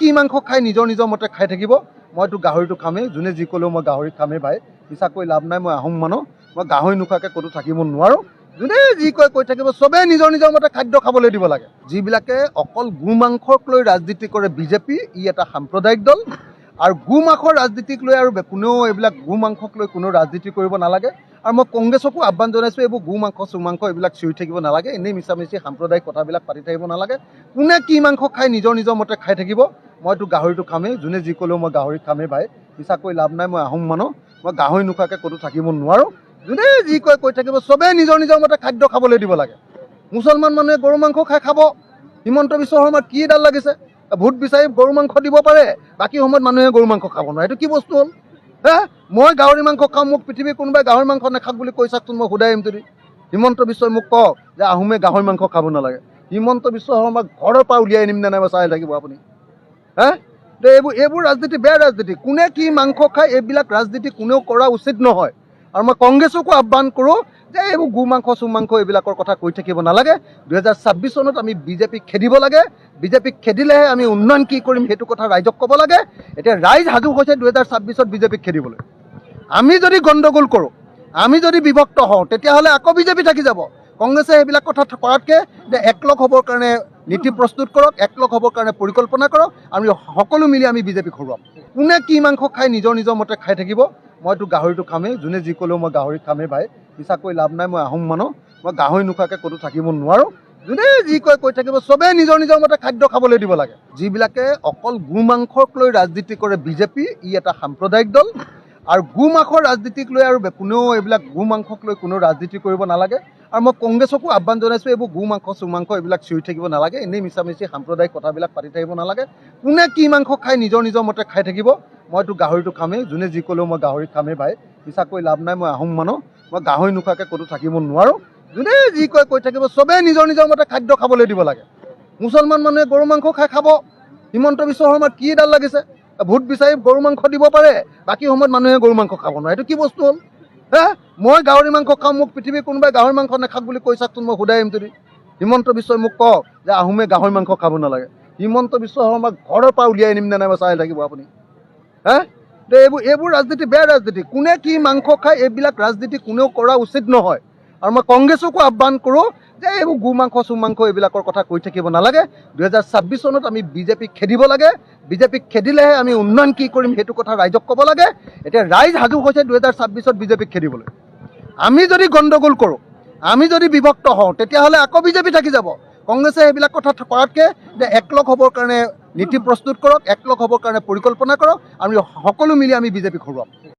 কি মাংস খাই নিজৰ নিজৰ মতে খাই থাকিব? মইতো গাহৰিটো খামেই। যোনে যি ক'লেও মই গাহৰি খামেই ভাই। মিছাকৈ লাভ নাই মই আহোম মানুহ। মই গাহৰি নোখোৱাকৈ ক'তো থাকিব নোৱাৰোঁ। যোনে যি কয় কৈ থাকিব চবেই নিজৰ নিজৰ মতে খাদ্য খাবলৈ দিব লাগে। যিবিলাকে অকল গো মাংসক লৈ ৰাজনীতি কৰে বিজেপি ই এটা সাম্প্ৰদায়িক দল। আৰু গো মাংসৰ ৰাজনীতিক লৈ আৰু কোনেও এইবিলাক গো মাংসক লৈ কোনেও ৰাজনীতি কৰিব নালাগে। আৰু মই কংগ্ৰেছকো আহ্বান জনাইছোঁ এইবোৰ গো মাংস চু মাংস এইবিলাক চিঞৰি থাকিব নালাগে এনেই মিছামিছি সাম্প্ৰদায়িক কথাবিলাক পাতি থাকিব নালাগে। কোনে কি মাংস খাই নিজৰ নিজৰ মতে খাই থাকিব মইতো গাহৰিটো খামেই যোনে যি ক'লেও মই গাহৰি খামেই ভাই মিছাকৈ লাভ নাই মই আহোম মানুহ মই গাহৰি নোখোৱাকৈ ক'তো থাকিব নোৱাৰোঁ। যোনে যি কয় কৈ থাকিব চবেই নিজৰ নিজৰ মতে খাদ্য খাবলৈ দিব লাগে। মুছলমান মানুহে গৰু মাংস খাই খাব। হিমন্ত বিশ্ব শৰ্মাৰ কি এডাল লাগিছে? ভোট বিচাৰি গৰু মাংস দিব পাৰে বাকী সময়ত মানুহে গৰু মাংস খাব নোৱাৰে এইটো কি বস্তু হ'ল? মই গাহৰি মাংস খাওঁ মোক পৃথিৱীৰ কোনোবাই গাহৰি মাংস নাখাওক বুলি কৈ চাওকচোন মই সোধাই আহিম যদি। হিমন্ত বিশ্বই মোক কওক যে আহোমে গাহৰি মাংস খাব নালাগে। হিমন্ত বিশ্ব শৰ্মাক ঘৰৰ পৰা উলিয়াই আনিম নে নাই চাই থাকিব আপুনি। হে? এইবোৰ এইবোৰ ৰাজনীতি বেয়া ৰাজনীতি। কোনে কি মাংস খায় এইবিলাক ৰাজনীতি কোনেও কৰা উচিত নহয়। আৰু মই কংগ্ৰেছকো আহ্বান কৰোঁ যে এইবোৰ গো মাংস, চু মাংস এইবিলাকৰ কথা কৈ থাকিব নালাগে। দুহেজাৰ ছাব্বিছ চনত আমি বিজেপিক খেদিব লাগে। বিজেপিক খেদিলেহে আমি উন্নয়ন কি কৰিম সেইটো কথা ৰাইজক ক'ব লাগে। এতিয়া ৰাইজ সাজু হৈছে দুহেজাৰ ছাব্বিছত বিজেপিক খেদিবলৈ। আমি যদি গণ্ডগোল কৰোঁ, আমি যদি বিভক্ত হওঁ, তেতিয়াহ'লে আকৌ বিজেপি থাকি যাব। কংগ্ৰেছে সেইবিলাক কথা কৰাতকৈ যে একলগ হ'বৰ কাৰণে নীতি প্ৰস্তুত কৰক একলগ হ'বৰ কাৰণে পৰিকল্পনা কৰক, আমি সকলো মিলি আমি বিজেপিক হৰুৱাম। কোনে কি মাংস খাই নিজৰ নিজৰ মতে খাই থাকিব? মইতো গাহৰিটো খামেই যোনে যি ক'লেও মই গাহৰি খামেই ভাই। মিছাকৈ লাভ নাই মই আহোম মানুহ। মই গাহৰি নোখোৱাকৈ ক'তো থাকিব নোৱাৰোঁ। যোনে যি কয় কৈ থাকিব চবেই নিজৰ নিজৰ মতে খাদ্য খাবলৈ দিব লাগে। যিবিলাকে অকল গো মাংসক লৈ ৰাজনীতি কৰে বিজেপি ই এটা সাম্প্ৰদায়িক দল। আৰু গো মাংসৰ ৰাজনীতিক লৈ আৰু কোনেও এইবিলাক গো মাংসক লৈ কোনেও ৰাজনীতি কৰিব নালাগে। আৰু মই কংগ্ৰেছকো আহ্বান জনাইছোঁ এইবোৰ গো মাংস চু মাংস এইবিলাক চিঞৰি থাকিব নালাগে। এনেই মিছামিছি সাম্প্ৰদায়িক কথাবিলাক পাতি থাকিব নালাগে। কোনে কি মাংস খাই নিজৰ নিজৰ মতে খাই থাকিব? মইতো গাহৰিটো খামেই যোনে যি ক'লেও মই গাহৰি খামেই ভাই। মিছাকৈ লাভ নাই মই আহোম মানুহ। মই গাহৰি নোখোৱাকৈ ক'তো থাকিব নোৱাৰোঁ। যোনে যি কয় কৈ থাকিব চবেই নিজৰ নিজৰ মতে খাদ্য খাবলৈ দিব লাগে। মুছলমান মানুহে গৰু মাংস খাই খাব। হিমন্ত বিশ্ব শৰ্মাৰ কি এডাল লাগিছে? ভোট বিচাৰি গৰু মাংস দিব পাৰে। বাকী সময়ত মানুহে গৰু মাংস খাব নোৱাৰে। এইটো কি বস্তু হ'ল? হে? মই গাহৰি মাংস খাওঁ মোক পৃথিৱীৰ কোনোবাই গাহৰি মাংস নাখাওক বুলি কৈ চাওকচোন মই সোধাই আহিম যদি। হিমন্ত বিশ্বই মোক কওক যে আহোমে গাহৰি মাংস খাব নালাগে। হিমন্ত বিশ্ব শৰ্মাক ঘৰৰ পৰা উলিয়াই আনিম নে নাই চাই থাকিব আপুনি। হে তে এইবোৰ এইবোৰ ৰাজনীতি, বেয়া ৰাজনীতি। কোনে কি মাংস খায়, এইবিলাক ৰাজনীতি কোনেও কৰা উচিত নহয়। আৰু মই কংগ্ৰেছকো আহ্বান কৰোঁ যে এইবোৰ গো মাংস, চু মাংস এইবিলাকৰ কথা কৈ থাকিব নালাগে। দুহেজাৰ ছাব্বিছ চনত আমি বিজেপিক খেদিব লাগে। বিজেপিক খেদিলেহে আমি উন্নয়ন কি কৰিম সেইটো কথা ৰাইজক ক'ব লাগে। এতিয়া ৰাইজ সাজু হৈছে দুহেজাৰ ছাব্বিছত বিজেপিক খেদিবলৈ। আমি যদি গণ্ডগোল কৰোঁ, আমি যদি বিভক্ত হওঁ, তেতিয়াহ'লে আকৌ বিজেপি থাকি যাব। কংগ্ৰেছে সেইবিলাক কথা কৰাতকৈ যে একলগ হ'বৰ কাৰণে নীতি প্ৰস্তুত কৰক একলগ হ'বৰ কাৰণে পৰিকল্পনা কৰক আমি সকলো মিলি আমি বিজেপিক হৰুৱাম।